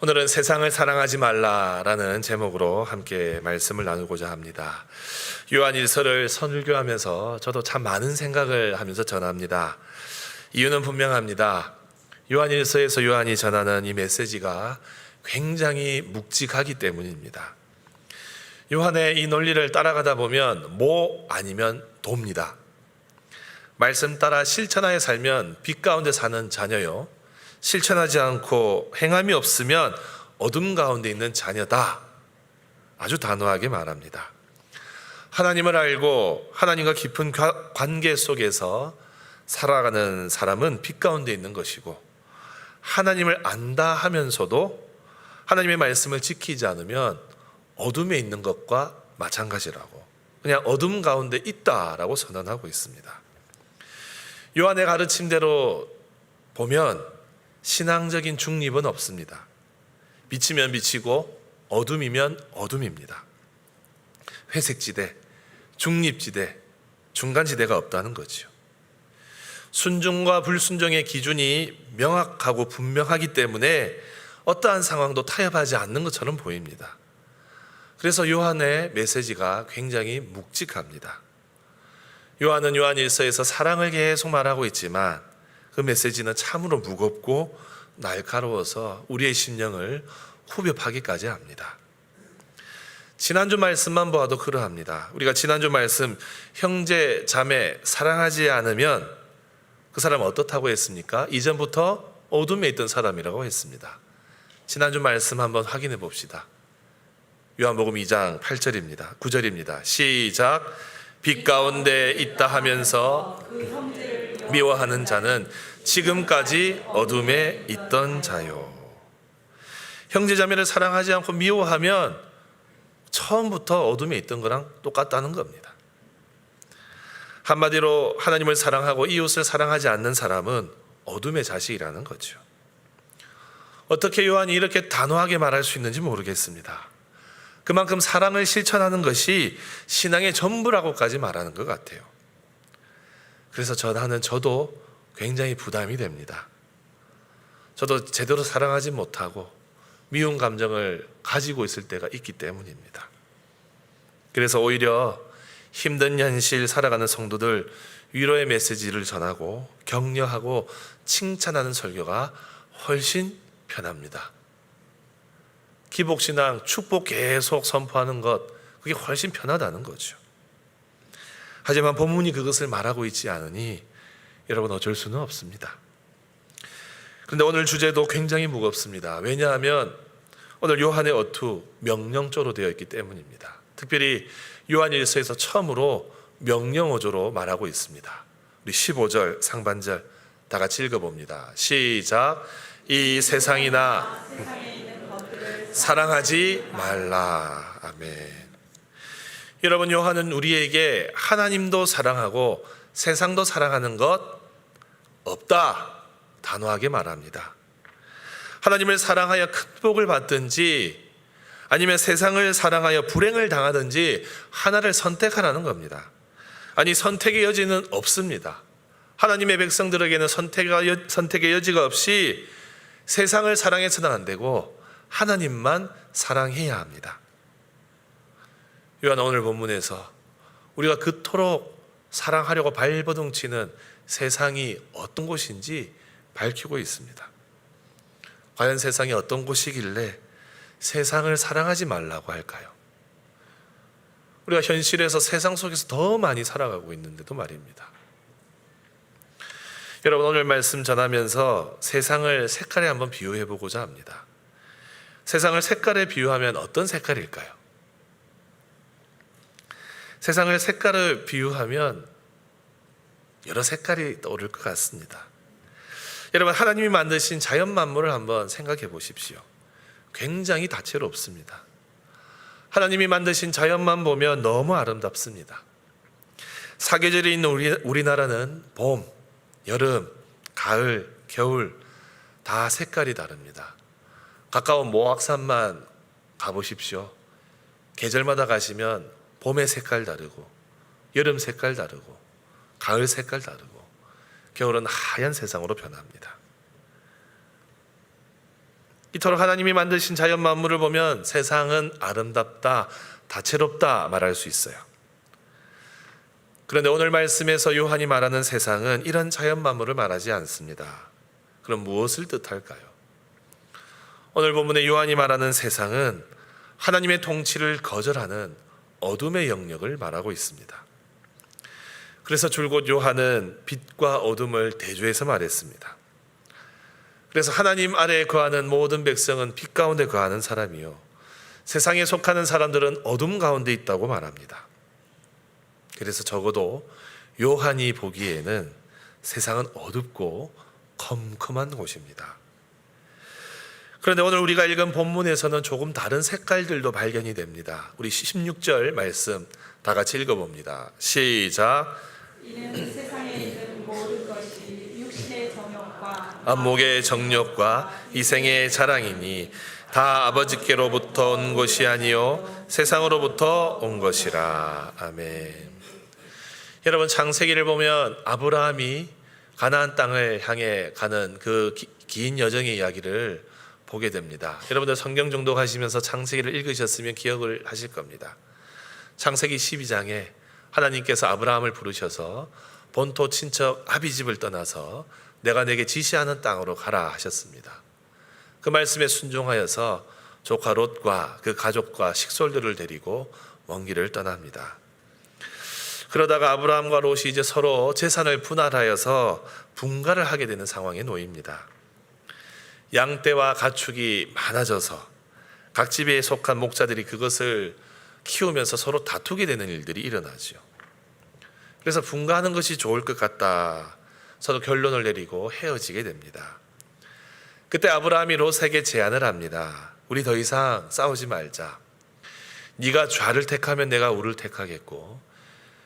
오늘은 세상을 사랑하지 말라라는 제목으로 함께 말씀을 나누고자 합니다. 요한 일서를 선율교하면서 저도 참 많은 생각을 하면서 전합니다. 이유는 분명합니다. 요한 일서에서 요한이 전하는 이 메시지가 굉장히 묵직하기 때문입니다. 요한의 이 논리를 따라가다 보면 뭐 아니면 돕니다. 말씀 따라 실천하에 살면 빛 가운데 사는 자녀요. 실천하지 않고 행함이 없으면 어둠 가운데 있는 자녀다. 아주 단호하게 말합니다. 하나님을 알고 하나님과 깊은 과- 관계 속에서 살아가는 사람은 빛 가운데 있는 것이고 하나님을 안다 하면서도 하나님의 말씀을 지키지 않으면 어둠에 있는 것과 마찬가지라고 그냥 어둠 가운데 있다라고 선언하고 있습니다. 요한의 가르침대로 보면 신앙적인 중립은 없습니다. 빛이면 빛이고 어둠이면 어둠입니다. 회색지대, 중립지대, 중간지대가 없다는 거지요. 순종과 불순종의 기준이 명확하고 분명하기 때문에 어떠한 상황도 타협하지 않는 것처럼 보입니다. 그래서 요한의 메시지가 굉장히 묵직합니다. 요한은 요한일서에서 사랑을 계속 말하고 있지만 그 메시지는 참으로 무겁고 날카로워서 우리의 심령을 후벼파기까지 합니다. 지난주 말씀만 보아도 그러합니다. 우리가 지난주 말씀 형제 자매 사랑하지 않으면 그 사람 어떻다고 했습니까? 이전부터 어둠에 있던 사람이라고 했습니다. 지난주 말씀 한번 확인해 봅시다. 요한복음 2장 8절입니다. 9절입니다. 시작. 빛 가운데 있다 하면서 미워하는 자는 지금까지 어둠에 있던 자요. 형제자매를 사랑하지 않고 미워하면 처음부터 어둠에 있던 거랑 똑같다는 겁니다. 한마디로 하나님을 사랑하고 이웃을 사랑하지 않는 사람은 어둠의 자식이라는 거죠. 어떻게 요한이 이렇게 단호하게 말할 수 있는지 모르겠습니다. 그만큼 사랑을 실천하는 것이 신앙의 전부라고까지 말하는 것 같아요. 그래서 저는 저도 굉장히 부담이 됩니다. 저도 제대로 사랑하지 못하고 미운 감정을 가지고 있을 때가 있기 때문입니다. 그래서 오히려 힘든 현실 살아가는 성도들 위로의 메시지를 전하고 격려하고 칭찬하는 설교가 훨씬 편합니다. 기복신앙, 축복 계속 선포하는 것, 그게 훨씬 편하다는 거죠. 하지만 본문이 그것을 말하고 있지 않으니 여러분 어쩔 수는 없습니다. 그런데 오늘 주제도 굉장히 무겁습니다. 왜냐하면 오늘 요한의 어투 명령조로 되어 있기 때문입니다. 특별히 요한일서에서 처음으로 명령어조로 말하고 있습니다. 우리 15절 상반절 다 같이 읽어봅니다. 시작. 이 세상이나 사랑하지 말라. 아멘. 여러분, 요한은 우리에게 하나님도 사랑하고 세상도 사랑하는 것 없다. 단호하게 말합니다. 하나님을 사랑하여 큰 복을 받든지 아니면 세상을 사랑하여 불행을 당하든지 하나를 선택하라는 겁니다. 아니, 선택의 여지는 없습니다. 하나님의 백성들에게는 선택의, 여지가 없이 세상을 사랑해서는 안 되고 하나님만 사랑해야 합니다. 요한 오늘 본문에서 우리가 그토록 사랑하려고 발버둥 치는 세상이 어떤 곳인지 밝히고 있습니다. 과연 세상이 어떤 곳이길래 세상을 사랑하지 말라고 할까요? 우리가 현실에서 세상 속에서 더 많이 살아가고 있는데도 말입니다. 여러분 오늘 말씀 전하면서 세상을 색깔에 한번 비유해 보고자 합니다. 세상을 색깔에 비유하면 어떤 색깔일까요? 세상을 색깔을 비유하면 여러 색깔이 떠오를 것 같습니다. 여러분 하나님이 만드신 자연 만물을 한번 생각해 보십시오. 굉장히 다채롭습니다. 하나님이 만드신 자연만 보면 너무 아름답습니다. 사계절이 있는 우리, 우리나라는 봄, 여름, 가을, 겨울 다 색깔이 다릅니다. 가까운 모악산만 가보십시오. 계절마다 가시면 봄의 색깔 다르고 여름 색깔 다르고 가을 색깔 다르고 겨울은 하얀 세상으로 변합니다. 이토록 하나님이 만드신 자연 만물을 보면 세상은 아름답다, 다채롭다 말할 수 있어요. 그런데 오늘 말씀에서 요한이 말하는 세상은 이런 자연 만물을 말하지 않습니다. 그럼 무엇을 뜻할까요? 오늘 본문의 요한이 말하는 세상은 하나님의 통치를 거절하는 어둠의 영역을 말하고 있습니다. 그래서 줄곧 요한은 빛과 어둠을 대조해서 말했습니다. 그래서 하나님 아래에 거하는 모든 백성은 빛 가운데 거하는 사람이요. 세상에 속하는 사람들은 어둠 가운데 있다고 말합니다. 그래서 적어도 요한이 보기에는 세상은 어둡고 컴컴한 곳입니다. 그런데 오늘 우리가 읽은 본문에서는 조금 다른 색깔들도 발견이 됩니다. 우리 16절 말씀 다 같이 읽어봅니다. 시작. 이는 세상에 있는 모든 것이 육신의 정욕과 안목의 정욕과 이생의 자랑이니 다 아버지께로부터 온 것이 아니요 세상으로부터 온 것이라. 아멘. 여러분 창세기를 보면 아브라함이 가나안 땅을 향해 가는 그 긴 여정의 이야기를 보게 됩니다. 여러분들 성경 정독 하시면서 창세기를 읽으셨으면 기억을 하실 겁니다. 창세기 12장에 하나님께서 아브라함을 부르셔서 본토 친척 아비집을 떠나서 내가 내게 지시하는 땅으로 가라 하셨습니다. 그 말씀에 순종하여서 조카 롯과 그 가족과 식솔들을 데리고 먼 길을 떠납니다. 그러다가 아브라함과 롯이 이제 서로 재산을 분할하여서 분가를 하게 되는 상황에 놓입니다. 양떼와 가축이 많아져서 각 집에 속한 목자들이 그것을 키우면서 서로 다투게 되는 일들이 일어나죠. 그래서 분가하는 것이 좋을 것 같다. 서로 결론을 내리고 헤어지게 됩니다. 그때 아브라함이 롯에게 제안을 합니다. 우리 더 이상 싸우지 말자. 네가 좌를 택하면 내가 우를 택하겠고,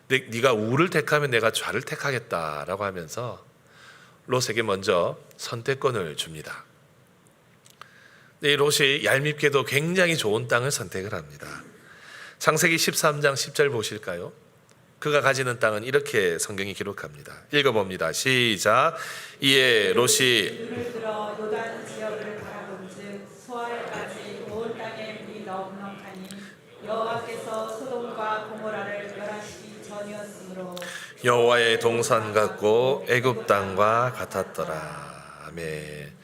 네- 네가 우를 택하면 내가 좌를 택하겠다라고 하면서 롯에게 먼저 선택권을 줍니다. 네, 롯이 얄밉게도 굉장히 좋은 땅을 선택을 합니다. 창세기 13장 10절 보실까요? 그가 가지는 땅은 이렇게 성경이 기록합니다. 읽어봅니다. 시작. 이에 롯이 여호와의 동산 같고 애굽 땅과 같았더라. 아멘.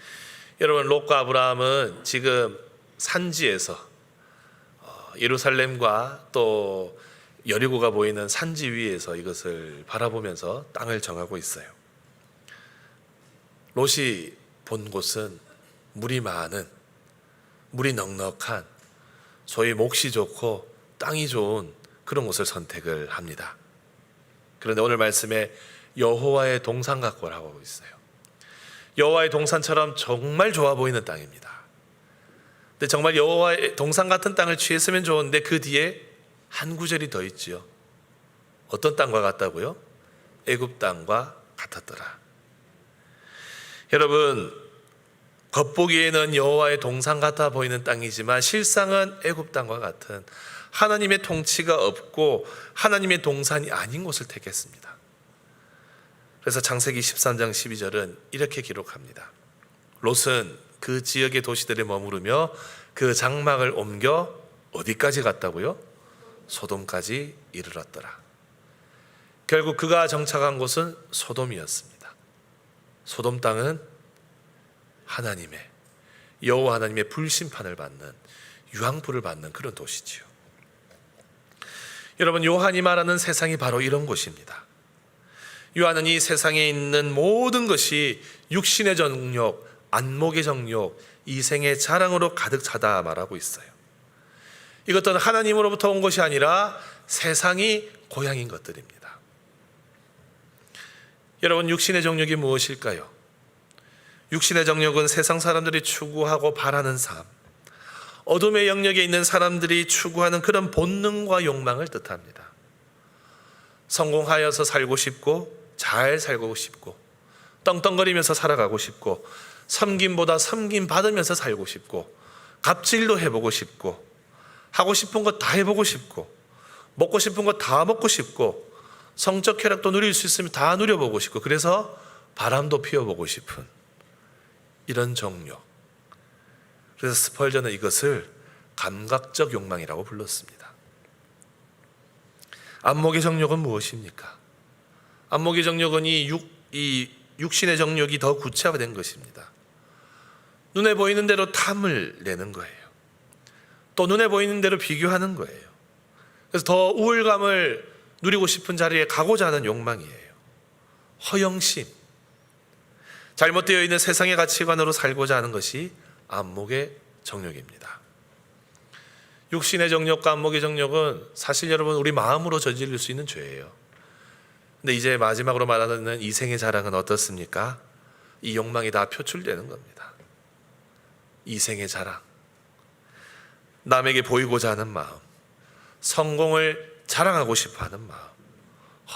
여러분 롯과 아브라함은 지금 산지에서 어, 예루살렘과 또 여리고가 보이는 산지 위에서 이것을 바라보면서 땅을 정하고 있어요. 롯이 본 곳은 물이 많은 물이 넉넉한 소위 몫이 좋고 땅이 좋은 그런 곳을 선택을 합니다. 그런데 오늘 말씀에 여호와의 동산 같고라고 하고 있어요. 여호와의 동산처럼 정말 좋아 보이는 땅입니다. 근데 정말 여호와의 동산 같은 땅을 취했으면 좋은데 그 뒤에 한 구절이 더 있지요. 어떤 땅과 같다고요? 애굽 땅과 같았더라. 여러분 겉보기에는 여호와의 동산 같아 보이는 땅이지만 실상은 애굽 땅과 같은 하나님의 통치가 없고 하나님의 동산이 아닌 곳을 택했습니다. 그래서 창세기 13장 12절은 이렇게 기록합니다. 롯은 그 지역의 도시들에 머무르며 그 장막을 옮겨 어디까지 갔다고요? 소돔까지 이르렀더라. 결국 그가 정착한 곳은 소돔이었습니다. 소돔 땅은 하나님의 여호와 하나님의 불심판을 받는 유황불을 받는 그런 도시지요. 여러분 요한이 말하는 세상이 바로 이런 곳입니다. 요한은 이 세상에 있는 모든 것이 육신의 정욕, 안목의 정욕, 이생의 자랑으로 가득 차다 말하고 있어요. 이것들은 하나님으로부터 온 것이 아니라 세상이 고향인 것들입니다. 여러분 육신의 정욕이 무엇일까요? 육신의 정욕은 세상 사람들이 추구하고 바라는 삶, 어둠의 영역에 있는 사람들이 추구하는 그런 본능과 욕망을 뜻합니다. 성공하여서 살고 싶고 잘 살고 싶고 떵떵거리면서 살아가고 싶고 섬김보다 섬김 받으면서 살고 싶고 갑질도 해보고 싶고 하고 싶은 거다 해보고 싶고 먹고 싶은 거다 먹고 싶고 성적 쾌락도 누릴 수 있으면 다 누려보고 싶고 그래서 바람도 피워보고 싶은 이런 정욕 그래서 스펄전은 이것을 감각적 욕망이라고 불렀습니다. 안목의 정욕은 무엇입니까? 안목의 정욕은 이, 육, 이 육신의 정욕이 더 구체화된 것입니다. 눈에 보이는 대로 탐을 내는 거예요. 또 눈에 보이는 대로 비교하는 거예요. 그래서 더 우월감을 누리고 싶은 자리에 가고자 하는 욕망이에요. 허영심. 잘못되어 있는 세상의 가치관으로 살고자 하는 것이 안목의 정욕입니다. 육신의 정욕과 안목의 정욕은 사실 여러분 우리 마음으로 저지를 수 있는 죄예요. 근데 이제 마지막으로 말하는 이 생의 자랑은 어떻습니까? 이 욕망이 다 표출되는 겁니다. 이 생의 자랑. 남에게 보이고자 하는 마음. 성공을 자랑하고 싶어 하는 마음.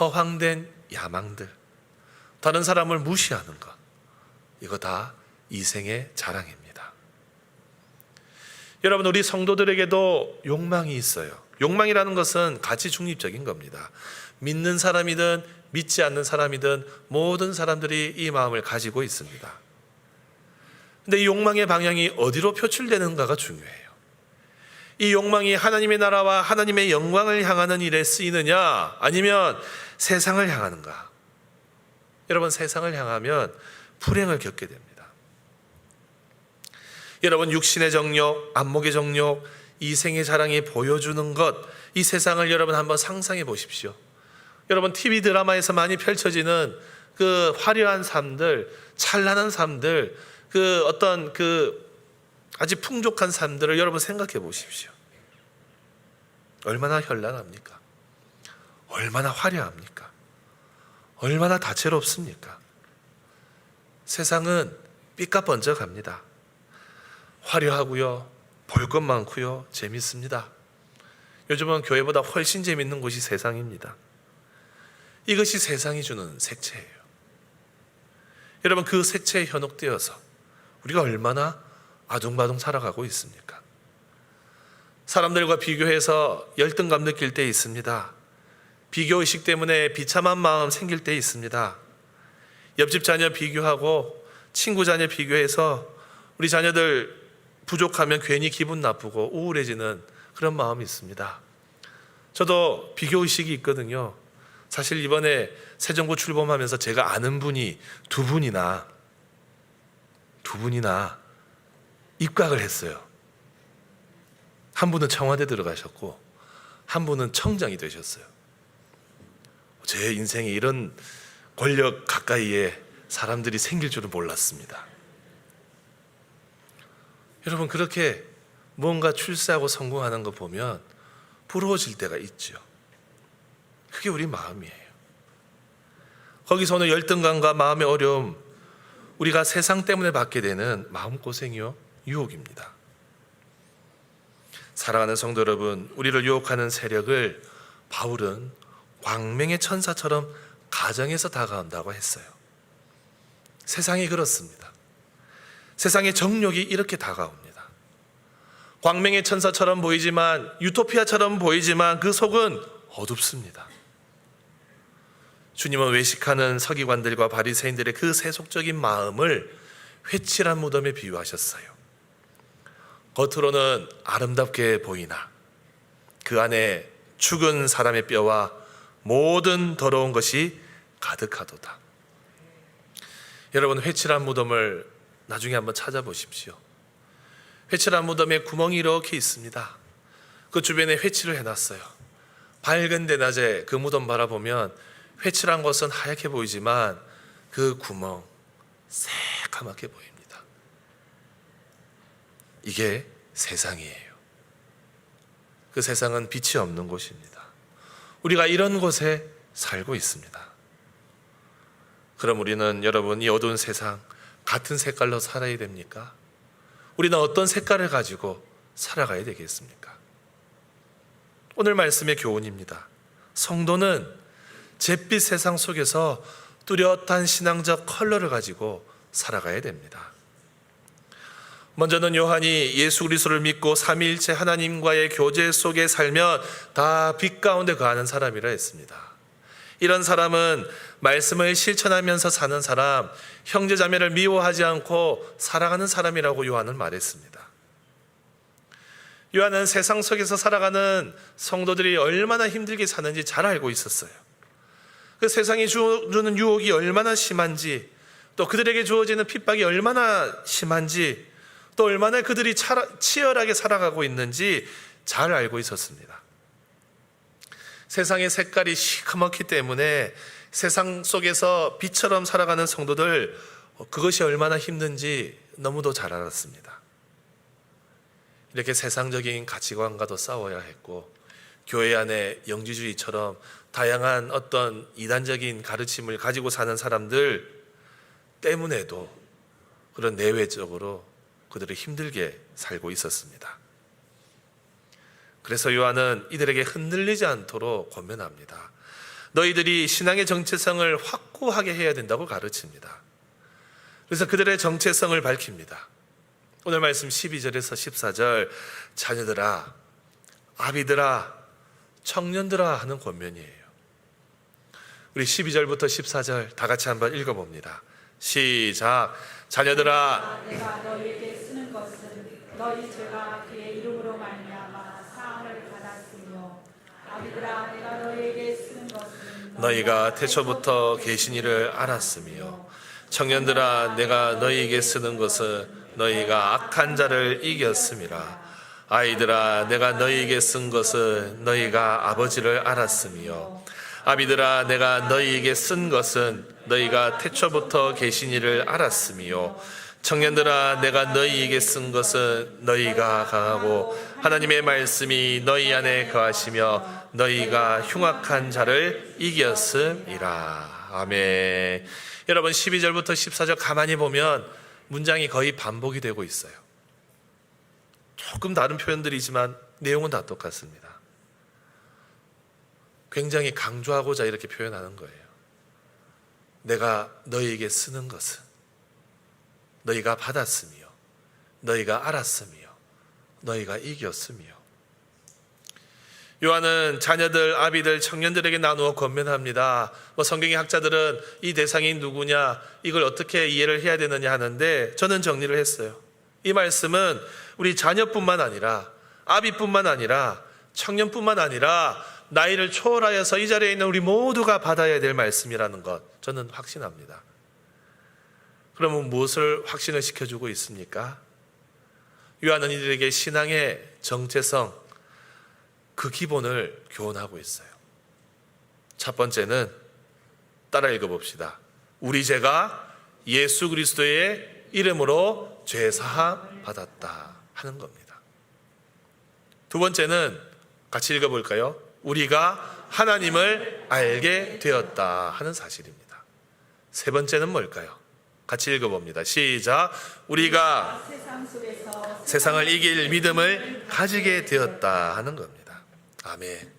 허황된 야망들. 다른 사람을 무시하는 것. 이거 다 이 생의 자랑입니다. 여러분, 우리 성도들에게도 욕망이 있어요. 욕망이라는 것은 가치 중립적인 겁니다. 믿는 사람이든 믿지 않는 사람이든 모든 사람들이 이 마음을 가지고 있습니다. 근데 이 욕망의 방향이 어디로 표출되는가가 중요해요. 이 욕망이 하나님의 나라와 하나님의 영광을 향하는 일에 쓰이느냐 아니면 세상을 향하는가? 여러분 세상을 향하면 불행을 겪게 됩니다. 여러분 육신의 정욕, 안목의 정욕, 이생의 자랑이 보여주는 것, 이 세상을 여러분 한번 상상해 보십시오. 여러분 TV 드라마에서 많이 펼쳐지는 그 화려한 삶들, 찬란한 삶들, 그 어떤 그 아주 풍족한 삶들을 여러분 생각해 보십시오. 얼마나 현란합니까? 얼마나 화려합니까? 얼마나 다채롭습니까? 세상은 삐까번쩍합니다. 화려하고요, 볼 것 많고요, 재밌습니다. 요즘은 교회보다 훨씬 재밌는 곳이 세상입니다. 이것이 세상이 주는 색채예요. 여러분 그 색채에 현혹되어서 우리가 얼마나 아둥바둥 살아가고 있습니까? 사람들과 비교해서 열등감 느낄 때 있습니다. 비교 의식 때문에 비참한 마음 생길 때 있습니다. 옆집 자녀 비교하고 친구 자녀 비교해서 우리 자녀들 부족하면 괜히 기분 나쁘고 우울해지는 그런 마음이 있습니다. 저도 비교 의식이 있거든요. 사실 이번에 새 정부 출범하면서 제가 아는 분이 두 분이나 두 분이나 입각을 했어요. 한 분은 청와대 들어가셨고 한 분은 청장이 되셨어요. 제 인생에 이런 권력 가까이에 사람들이 생길 줄은 몰랐습니다. 여러분 그렇게 뭔가 출세하고 성공하는 거 보면 부러워질 때가 있죠. 그게 우리 마음이에요. 거기서 오는 열등감과 마음의 어려움, 우리가 세상 때문에 받게 되는 마음고생이요, 유혹입니다. 사랑하는 성도 여러분, 우리를 유혹하는 세력을 바울은 광명의 천사처럼 가정에서 다가온다고 했어요. 세상이 그렇습니다. 세상의 정욕이 이렇게 다가옵니다. 광명의 천사처럼 보이지만 유토피아처럼 보이지만 그 속은 어둡습니다. 주님은 외식하는 서기관들과 바리새인들의 그 세속적인 마음을 회칠한 무덤에 비유하셨어요. 겉으로는 아름답게 보이나 그 안에 죽은 사람의 뼈와 모든 더러운 것이 가득하도다. 여러분 회칠한 무덤을 나중에 한번 찾아보십시오. 회칠한 무덤에 구멍이 이렇게 있습니다. 그 주변에 회칠을 해놨어요. 밝은 대낮에 그 무덤 바라보면 회칠한 것은 하얗게 보이지만 그 구멍 새카맣게 보입니다. 이게 세상이에요. 그 세상은 빛이 없는 곳입니다. 우리가 이런 곳에 살고 있습니다. 그럼 우리는 여러분 이 어두운 세상 같은 색깔로 살아야 됩니까? 우리는 어떤 색깔을 가지고 살아가야 되겠습니까? 오늘 말씀의 교훈입니다. 성도는 잿빛 세상 속에서 뚜렷한 신앙적 컬러를 가지고 살아가야 됩니다. 먼저는 요한이 예수 그리스도를 믿고 삼위일체 하나님과의 교제 속에 살면 다 빛 가운데 거하는 사람이라 했습니다. 이런 사람은 말씀을 실천하면서 사는 사람, 형제 자매를 미워하지 않고 사랑하는 사람이라고 요한은 말했습니다. 요한은 세상 속에서 살아가는 성도들이 얼마나 힘들게 사는지 잘 알고 있었어요. 그 세상이 주는 유혹이 얼마나 심한지, 또 그들에게 주어지는 핍박이 얼마나 심한지, 또 얼마나 그들이 치열하게 살아가고 있는지 잘 알고 있었습니다. 세상의 색깔이 시커멓기 때문에 세상 속에서 빛처럼 살아가는 성도들, 어, 그것이 얼마나 힘든지 너무도 잘 알았습니다. 이렇게 세상적인 가치관과도 싸워야 했고, 교회 안에 영지주의처럼 다양한 어떤 이단적인 가르침을 가지고 사는 사람들 때문에도 그런 내외적으로 그들을 힘들게 살고 있었습니다. 그래서 요한은 이들에게 흔들리지 않도록 권면합니다. 너희들이 신앙의 정체성을 확고하게 해야 된다고 가르칩니다. 그래서 그들의 정체성을 밝힙니다. 오늘 말씀 12절에서 14절 자녀들아 아비들아 청년들아 하는 권면이에요. 우리 12절부터 14절 다 같이 한번 읽어봅니다. 시작 자녀들아 내가 너희에게 쓰는 것은 너희 죄가 그의 이름으로 말미암아 사함을 받았으며 아비들아 내가 너희에게 쓰는 것은 너희가 태초부터 계신 이를 알았으며 청년들아 내가 너희에게 쓰는 것은 너희가 악한 자를 이겼음이라 아이들아 내가 너희에게 쓴 것은 너희가 아버지를 알았으며 아비들아 내가 너희에게 쓴 것은 너희가 태초부터 계신 이를 알았으며 청년들아 내가 너희에게 쓴 것은 너희가 강하고 하나님의 말씀이 너희 안에 거하시며 너희가 흉악한 자를 이겼음이라. 아멘. 여러분 12절부터 14절 가만히 보면 문장이 거의 반복이 되고 있어요. 조금 다른 표현들이지만 내용은 다 똑같습니다 굉장히 강조하고자 이렇게 표현하는 거예요 내가 너희에게 쓰는 것은 너희가 받았으며 너희가 알았으며 너희가 이겼으며 요한은 자녀들, 아비들, 청년들에게 나누어 권면합니다. 뭐 성경의 학자들은 이 대상이 누구냐, 이걸 어떻게 이해를 해야 되느냐 하는데 저는 정리를 했어요. 이 말씀은 우리 자녀뿐만 아니라 아비뿐만 아니라 청년뿐만 아니라 나이를 초월하여서 이 자리에 있는 우리 모두가 받아야 될 말씀이라는 것 저는 확신합니다. 그러면 무엇을 확신을 시켜주고 있습니까? 요한은 이들에게 신앙의 정체성, 그 기본을 교훈하고 있어요. 첫 번째는 따라 읽어봅시다. 우리 죄가 예수 그리스도의 이름으로 죄사함 받았다 하는 겁니다. 두 번째는 같이 읽어볼까요? 우리가 하나님을 알게 되었다 하는 사실입니다. 세 번째는 뭘까요? 같이 읽어봅니다. 시작. 우리가 세상을 이길 믿음을 가지게 되었다 하는 겁니다. 아멘.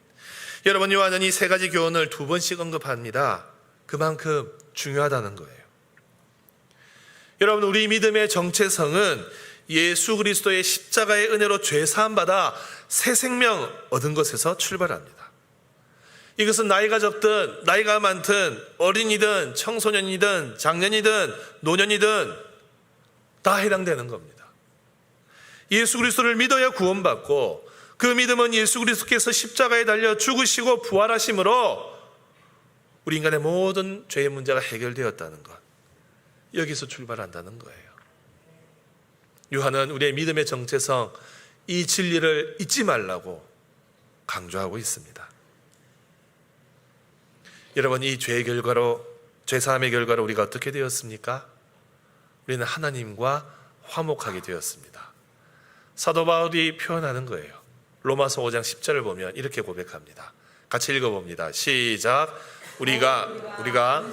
여러분 요한은 이 세 가지 교훈을 두 번씩 언급합니다. 그만큼 중요하다는 거예요. 여러분 우리 믿음의 정체성은 예수 그리스도의 십자가의 은혜로 죄 사함 받아 새 생명 얻은 것에서 출발합니다. 이것은 나이가 적든 나이가 많든 어린이든 청소년이든 장년이든 노년이든 다 해당되는 겁니다. 예수 그리스도를 믿어야 구원받고 그 믿음은 예수 그리스도께서 십자가에 달려 죽으시고 부활하심으로 우리 인간의 모든 죄의 문제가 해결되었다는 것. 여기서 출발한다는 거예요. 요한은 우리의 믿음의 정체성, 이 진리를 잊지 말라고 강조하고 있습니다. 여러분, 이 죄의 결과로, 죄사함의 결과로 우리가 어떻게 되었습니까? 우리는 하나님과 화목하게 되었습니다. 사도 바울이 표현하는 거예요. 로마서 5장 10절을 보면 이렇게 고백합니다. 같이 읽어봅니다. 시작. 우리가 우리가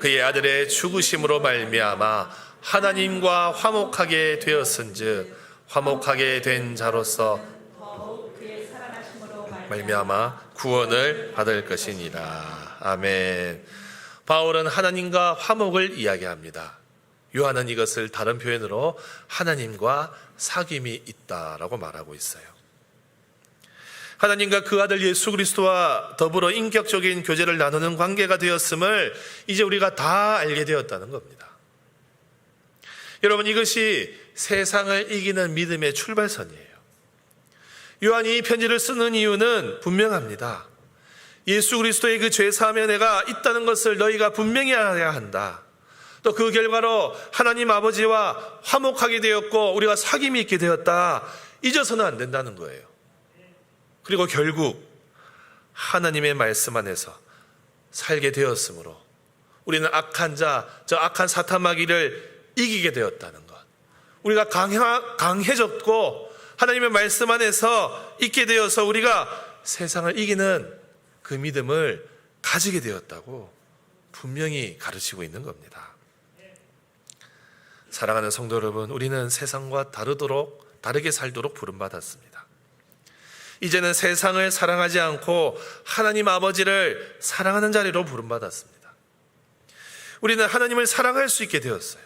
그의 아들의 죽으심으로 말미암아 하나님과 화목하게 되었은즉 화목하게 된 자로서 말미암아 구원을 받을 것이니라. 아멘. 바울은 하나님과 화목을 이야기합니다. 요한은 이것을 다른 표현으로 하나님과 사귐이 있다라고 말하고 있어요. 하나님과 그 아들 예수 그리스도와 더불어 인격적인 교제를 나누는 관계가 되었음을 이제 우리가 다 알게 되었다는 겁니다. 여러분 이것이 세상을 이기는 믿음의 출발선이에요. 요한이 이 편지를 쓰는 이유는 분명합니다. 예수 그리스도의 그 죄 사함의 은혜가 있다는 것을 너희가 분명히 알아야 한다. 또 그 결과로 하나님 아버지와 화목하게 되었고 우리가 사귐이 있게 되었다. 잊어서는 안 된다는 거예요. 그리고 결국 하나님의 말씀 안에서 살게 되었으므로 우리는 악한 자, 저 악한 사탄 마귀를 이기게 되었다는 것. 우리가 강하, 강해졌고 하나님의 말씀 안에서 있게 되어서 우리가 세상을 이기는 그 믿음을 가지게 되었다고 분명히 가르치고 있는 겁니다. 사랑하는 성도 여러분, 우리는 세상과 다르도록 다르게 살도록 부름 받았습니다. 이제는 세상을 사랑하지 않고 하나님 아버지를 사랑하는 자리로 부름 받았습니다. 우리는 하나님을 사랑할 수 있게 되었어요.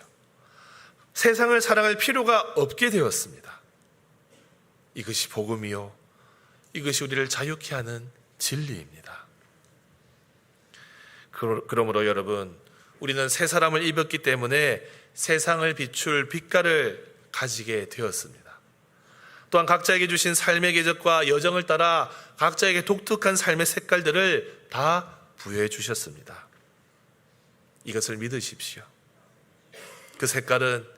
세상을 사랑할 필요가 없게 되었습니다. 이것이 복음이요. 이것이 우리를 자유케 하는 진리입니다. 그러- 그러므로 여러분, 우리는 새 사람을 입었기 때문에 세상을 비출 빛깔을 가지게 되었습니다. 또한 각자에게 주신 삶의 계적과 여정을 따라 각자에게 독특한 삶의 색깔들을 다 부여해 주셨습니다. 이것을 믿으십시오. 그 색깔은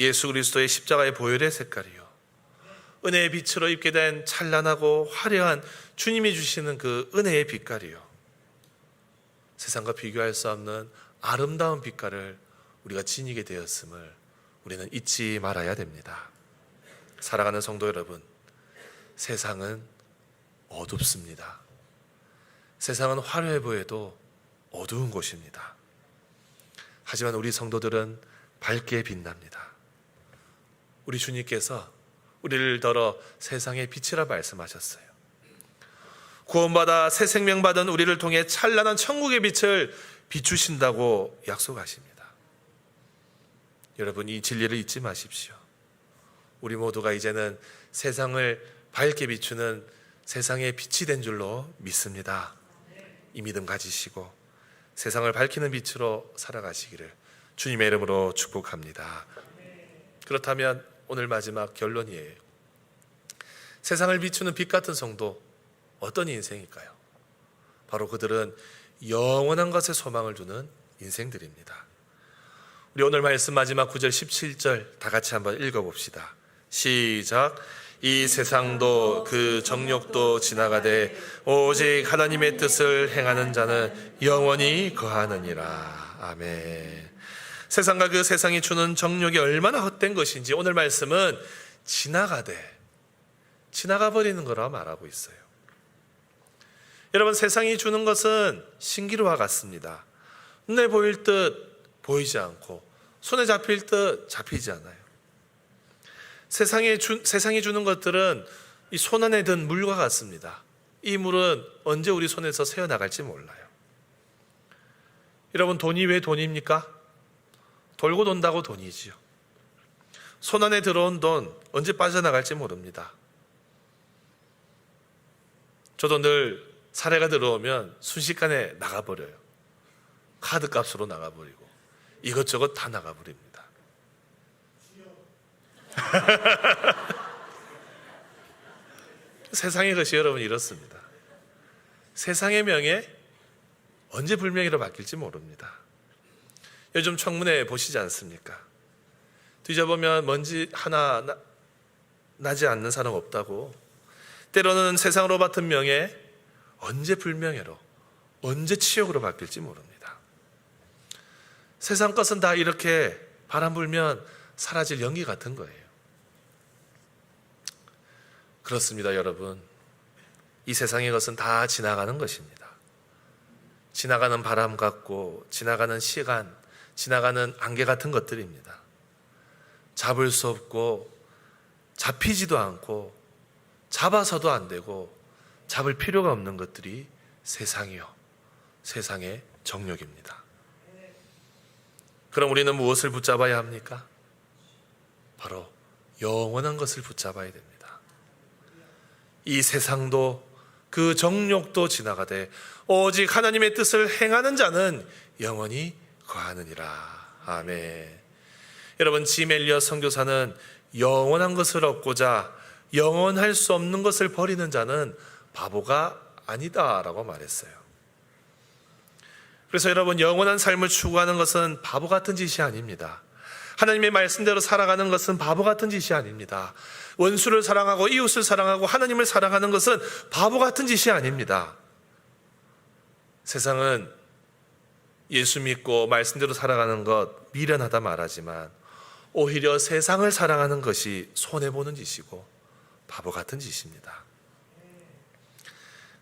예수 그리스도의 십자가의 보혈의 색깔이요. 은혜의 빛으로 입게 된 찬란하고 화려한 주님이 주시는 그 은혜의 빛깔이요. 세상과 비교할 수 없는 아름다운 빛깔을 우리가 지니게 되었음을 우리는 잊지 말아야 됩니다. 사랑하는 성도 여러분, 세상은 어둡습니다. 세상은 화려해 보여도 어두운 곳입니다. 하지만 우리 성도들은 밝게 빛납니다. 우리 주님께서 우리를 더러 세상의 빛이라 말씀하셨어요. 구원받아 새 생명 받은 우리를 통해 찬란한 천국의 빛을 비추신다고 약속하십니다. 여러분 이 진리를 잊지 마십시오. 우리 모두가 이제는 세상을 밝게 비추는 세상의 빛이 된 줄로 믿습니다. 이 믿음 가지시고 세상을 밝히는 빛으로 살아가시기를 주님의 이름으로 축복합니다. 그렇다면 오늘 마지막 결론이에요. 세상을 비추는 빛 같은 성도 어떤 인생일까요? 바로 그들은 영원한 것에 소망을 두는 인생들입니다. 우리 오늘 말씀 마지막 9절 17절 다 같이 한번 읽어 봅시다. 시작. 이 세상도 그 정욕도 지나가되 오직 하나님의 뜻을 행하는 자는 영원히 거하느니라. 아멘. 세상과 그 세상이 주는 정욕이 얼마나 헛된 것인지 오늘 말씀은 지나가되 지나가 버리는 거라 말하고 있어요. 여러분 세상이 주는 것은 신기루와 같습니다. 눈에 보일 듯 보이지 않고 손에 잡힐 듯 잡히지 않아요. 세상에 주, 세상이 주는 것들은 이 손 안에 든 물과 같습니다. 이 물은 언제 우리 손에서 새어 나갈지 몰라요. 여러분 돈이 왜 돈입니까? 돌고 돈다고 돈이지요. 손 안에 들어온 돈 언제 빠져나갈지 모릅니다. 저도 늘 사례가 들어오면 순식간에 나가버려요. 카드 값으로 나가버리고 이것저것 다 나가버립니다. 세상의 것이 여러분 이렇습니다. 세상의 명예 언제 불명예로 바뀔지 모릅니다. 요즘 청문회 보시지 않습니까? 뒤져보면 먼지 하나 나, 나지 않는 사람 없다고 때로는 세상으로 맡은 명예 언제 불명예로 언제 치욕으로 바뀔지 모릅니다. 세상 것은 다 이렇게 바람 불면 사라질 연기 같은 거예요. 그렇습니다, 여러분. 이 세상의 것은 다 지나가는 것입니다. 지나가는 바람 같고, 지나가는 시간, 지나가는 안개 같은 것들입니다. 잡을 수 없고, 잡히지도 않고, 잡아서도 안 되고, 잡을 필요가 없는 것들이 세상이요. 세상의 정욕입니다. 그럼 우리는 무엇을 붙잡아야 합니까? 바로 영원한 것을 붙잡아야 됩니다. 이 세상도 그 정욕도 지나가되 오직 하나님의 뜻을 행하는 자는 영원히 거하느니라. 아멘. 여러분 지멜리어 선교사는 영원한 것을 얻고자 영원할 수 없는 것을 버리는 자는 바보가 아니다라고 말했어요. 그래서 여러분 영원한 삶을 추구하는 것은 바보 같은 짓이 아닙니다. 하나님의 말씀대로 살아가는 것은 바보 같은 짓이 아닙니다. 원수를 사랑하고 이웃을 사랑하고 하나님을 사랑하는 것은 바보 같은 짓이 아닙니다. 세상은 예수 믿고 말씀대로 살아가는 것 미련하다 말하지만 오히려 세상을 사랑하는 것이 손해보는 짓이고 바보 같은 짓입니다.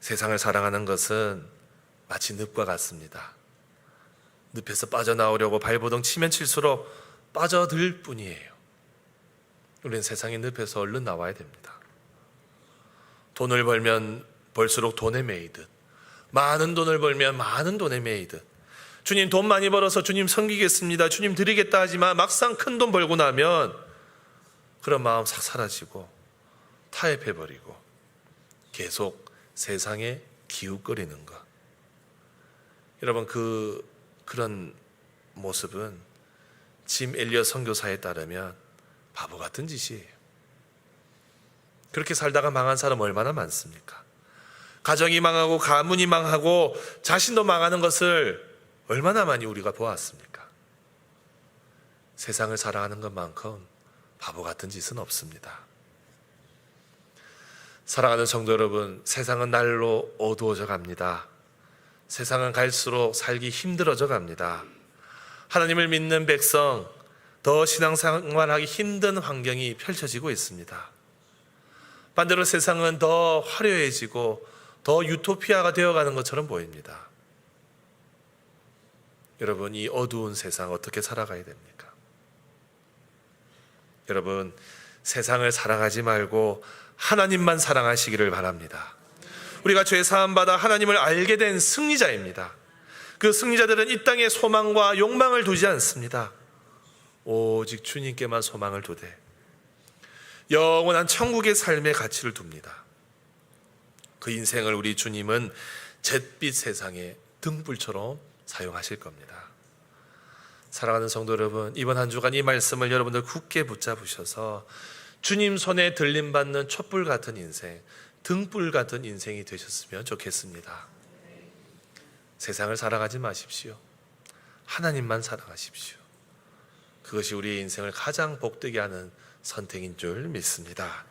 세상을 사랑하는 것은 마치 늪과 같습니다. 늪에서 빠져나오려고 발버둥 치면 칠수록 빠져들 뿐이에요. 우리는 세상의 늪에서 얼른 나와야 됩니다. 돈을 벌면 벌수록 돈에 매이듯, 많은 돈을 벌면 많은 돈에 매이듯, 주님 돈 많이 벌어서 주님 섬기겠습니다. 주님 드리겠다 하지만 막상 큰 돈 벌고 나면 그런 마음 싹 사라지고 타협해버리고 계속 세상에 기웃거리는 것. 여러분 그 그런 모습은 짐 엘리어 선교사에 따르면 바보 같은 짓이에요. 그렇게 살다가 망한 사람 얼마나 많습니까? 가정이 망하고 가문이 망하고 자신도 망하는 것을 얼마나 많이 우리가 보았습니까? 세상을 사랑하는 것만큼 바보 같은 짓은 없습니다. 사랑하는 성도 여러분, 세상은 날로 어두워져 갑니다. 세상은 갈수록 살기 힘들어져 갑니다. 하나님을 믿는 백성, 더 신앙생활하기 힘든 환경이 펼쳐지고 있습니다. 반대로 세상은 더 화려해지고 더 유토피아가 되어가는 것처럼 보입니다. 여러분, 이 어두운 세상 어떻게 살아가야 됩니까? 여러분, 세상을 사랑하지 말고 하나님만 사랑하시기를 바랍니다. 우리가 죄 사함 받아 하나님을 알게 된 승리자입니다. 그 승리자들은 이 땅에 소망과 욕망을 두지 않습니다. 오직 주님께만 소망을 두되 영원한 천국의 삶의 가치를 둡니다. 그 인생을 우리 주님은 잿빛 세상의 등불처럼 사용하실 겁니다. 사랑하는 성도 여러분, 이번 한 주간 이 말씀을 여러분들 굳게 붙잡으셔서 주님 손에 들림 받는 촛불 같은 인생, 등불 같은 인생이 되셨으면 좋겠습니다. 세상을 사랑하지 마십시오. 하나님만 사랑하십시오. 그것이 우리의 인생을 가장 복되게 하는 선택인 줄 믿습니다.